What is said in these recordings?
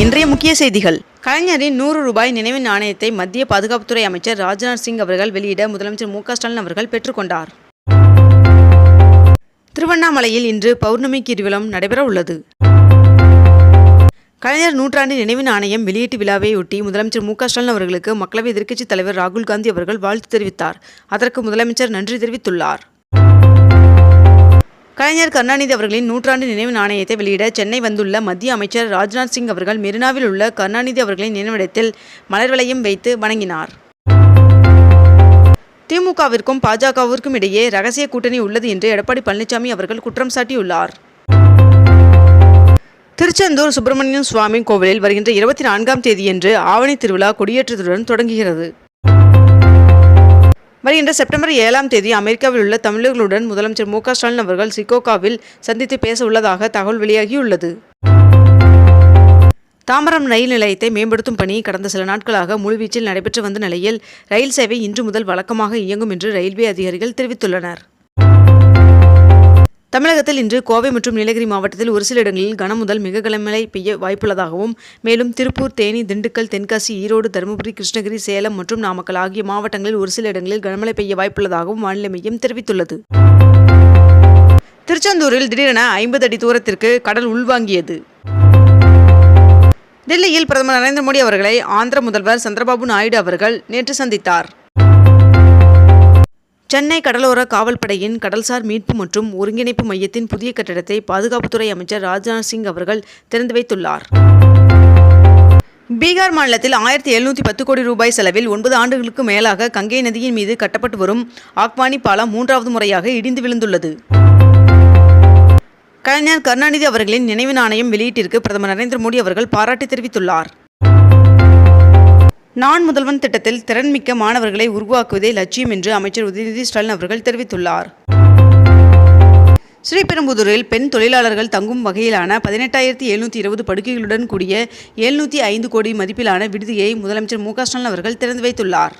இன்றைய முக்கிய செய்திகள். கலைஞரின் நூறு ரூபாய் நினைவு நாணயத்தை மத்திய பாதுகாப்புத்துறை அமைச்சர் ராஜ்நாத் சிங் அவர்கள் வெளியிட முதலமைச்சர் மு ஸ்டாலின் அவர்கள் பெற்றுக்கொண்டார் திருவண்ணாமலையில் இன்று பௌர்ணமி கிரிவலம் நடைபெற உள்ளது. கலைஞர் நூற்றாண்டு நினைவு நாணயம் வெளியீட்டு விழாவையொட்டி முதலமைச்சர் மு ஸ்டாலின் அவர்களுக்கு மக்களவை எதிர்க்கட்சித் தலைவர் ராகுல் காந்தி அவர்கள் வாழ்த்து தெரிவித்தார். அதற்கு முதலமைச்சர் நன்றி தெரிவித்துள்ளார். கலைஞர் கருணாநிதி அவர்களின் நூற்றாண்டு நினைவு நாணயத்தை வெளியிட சென்னை வந்துள்ள மத்திய அமைச்சர் ராஜ்நாத் சிங் அவர்கள் மெரினாவில் உள்ள கருணாநிதி அவர்களின் நினைவிடத்தில் மலர் வளையம் வைத்து வணங்கினார். திமுகவிற்கும் பாஜகவிற்கும் இடையே ரகசிய கூட்டணி உள்ளது என்று எடப்பாடி பழனிசாமி அவர்கள் குற்றம் சாட்டியுள்ளார். திருச்செந்தூர் சுப்பிரமணியன் சுவாமி கோவிலில் வருகின்ற இருபத்தி நான்காம் தேதியன்று ஆவணி திருவிழா கொடியேற்றத்துடன் தொடங்குகிறது. வருகின்ற செப்டம்பர் ஏழாம் தேதி அமெரிக்காவில் உள்ள தமிழர்களுடன் முதலமைச்சர் மு ஸ்டாலின் அவர்கள் சிகோகாவில் சந்தித்து பேச உள்ளதாக தகவல் வெளியாகியுள்ளது. தாம்பரம் ரயில் நிலையத்தை மேம்படுத்தும் பணி கடந்த சில நாட்களாக முழுவீச்சில் நடைபெற்று வந்த நிலையில் ரயில் சேவை இன்று முதல் வழக்கமாக இயங்கும் என்று ரயில்வே அதிகாரிகள் தெரிவித்துள்ளனர். தமிழகத்தில் இன்று கோவை மற்றும் நீலகிரி மாவட்டத்தில் ஒரு சில இடங்களில் கனமுதல் மிக கனமழை பெய்ய வாய்ப்புள்ளதாகவும் மேலும் திருப்பூர் தேனி திண்டுக்கல் தென்காசி ஈரோடு தருமபுரி கிருஷ்ணகிரி சேலம் மற்றும் நாமக்கல் ஆகிய மாவட்டங்களில் ஒரு சில இடங்களில் கனமழை பெய்ய வாய்ப்புள்ளதாகவும் வானிலை மையம் தெரிவித்துள்ளது. திருச்செந்தூரில் திடீரென ஐம்பது அடி தூரத்திற்கு கடல் உள்வாங்கியது. டெல்லியில் பிரதமர் நரேந்திர மோடி அவர்களை ஆந்திர முதல்வர் சந்திரபாபு நாயுடு அவர்கள் நேற்று சந்தித்தார். சென்னை கடலோர காவல்படையின் கடல்சார் மீட்பு மற்றும் ஒருங்கிணைப்பு மையத்தின் புதிய கட்டிடத்தை பாதுகாப்புத்துறை அமைச்சர் ராஜ்நாத் சிங் அவர்கள் திறந்து வைத்துள்ளார். பீகார் மாநிலத்தில் ஆயிரத்தி எழுநூற்றி பத்து கோடி ரூபாய் செலவில் ஒன்பது ஆண்டுகளுக்கு மேலாக கங்கை நதியின் மீது கட்டப்பட்டு வரும் ஆக்வானி பாலம் மூன்றாவது முறையாக இடிந்து விழுந்துள்ளது. கலைஞர் கருணாநிதி அவர்களின் நினைவு நாணயம் வெளியீட்டிற்கு பிரதமர் நரேந்திர மோடி அவர்கள் பாராட்டு தெரிவித்துள்ளார். நான் முதல்வன் திட்டத்தில் திறன்மிக்க மாணவர்களை உருவாக்குவதே லட்சியம் என்று அமைச்சர் உதயநிதி ஸ்டாலின் அவர்கள் தெரிவித்துள்ளார். ஸ்ரீபெரும்புதூரில் பெண் தொழிலாளர்கள் தங்கும் வகையிலான பதினெட்டாயிரத்தி எழுநூற்றி இருபது படுக்கைகளுடன் கூடிய எழுநூற்றி ஐந்து கோடி மதிப்பிலான விடுதியை முதலமைச்சர் மு ஸ்டாலின் அவர்கள் திறந்து வைத்துள்ளார்.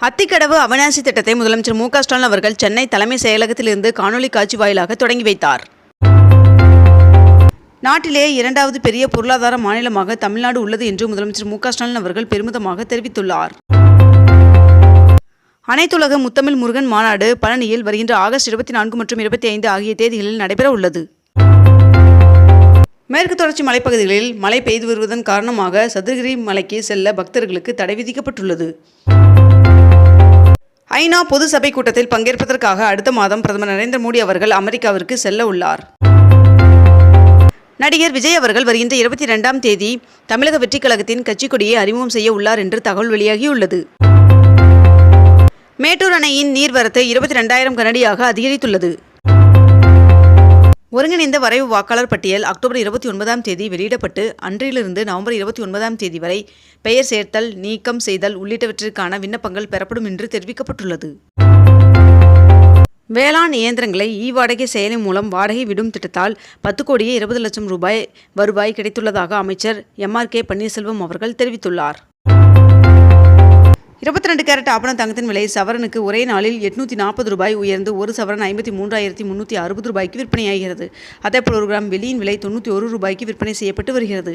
அத்திக்கடவு அவினாசி திட்டத்தை முதலமைச்சர் மு ஸ்டாலின் அவர்கள் சென்னை தலைமை செயலகத்திலிருந்து காணொலி காட்சி வாயிலாக தொடங்கி வைத்தார். நாட்டிலேயே இரண்டாவது பெரிய பொருளாதார மாநிலமாக தமிழ்நாடு உள்ளது என்று முதலமைச்சர் மு க ஸ்டாலின் அவர்கள் பெருமிதமாக தெரிவித்துள்ளார். அனைத்துலக முத்தமிழ் முருகன் மாநாடு பழனியில் வருகின்ற ஆகஸ்ட் இருபத்தி நான்கு மற்றும் இருபத்தி ஐந்து ஆகிய தேதிகளில் நடைபெற உள்ளது. மேற்கு தொடர்ச்சி மலைப்பகுதிகளில் மழை பெய்து வருவதன் காரணமாக சதுரகிரி மலைக்கு செல்ல பக்தர்களுக்கு தடை விதிக்கப்பட்டுள்ளது. ஐநா பொது சபை கூட்டத்தில் பங்கேற்பதற்காக அடுத்த மாதம் பிரதமர் நரேந்திர மோடி அவர்கள் அமெரிக்காவிற்கு செல்ல உள்ளார். நடிகர் விஜய் அவர்கள் வருகின்ற இருபத்தி இரண்டாம் தேதி தமிழக வெற்றிக் கழகத்தின் கட்சிக் கொடியை அறிமுகம் செய்ய உள்ளார் என்று தகவல் வெளியாகியுள்ளது. மேட்டூர் அணையின் நீர்வரத்து இருபத்தி ரெண்டாயிரம் கனடியாக அதிகரித்துள்ளது. ஒருங்கிணைந்த வரைவு வாக்காளர் பட்டியல் அக்டோபர் இருபத்தி ஒன்பதாம் தேதி வெளியிடப்பட்டு அன்றிலிருந்து நவம்பர் இருபத்தி ஒன்பதாம் தேதி வரை பெயர் சேர்த்தல் நீக்கம் செய்தல் உள்ளிட்டவற்றிற்கான விண்ணப்பங்கள் பெறப்படும் என்று தெரிவிக்கப்பட்டுள்ளது. வேளாண் இயந்திரங்களை இ வாடகை செயலி மூலம் வாடகை விடும் திட்டத்தால் பத்து கோடியே இருபது லட்சம் ரூபாய் வருவாய் கிடைத்துள்ளதாக அமைச்சர் எம்ஆர் கே பன்னீர்செல்வம் அவர்கள் தெரிவித்துள்ளார். இருபத்தி ரெண்டு கேரட் ஆபண தங்கத்தின் விலை சவரனுக்கு ஒரே நாளில் எட்நூற்றி நாற்பது ரூபாய் உயர்ந்து ஒரு சவரன் ஐம்பத்தி மூன்றாயிரத்தி முந்நூற்றி அறுபது ரூபாய்க்கு விற்பனையாகிறது. அதேபோல் ஒரு கிராம் வெளியின் விலை தொண்ணூற்றி ஒரு ரூபாய்க்கு விற்பனை செய்யப்பட்டு வருகிறது.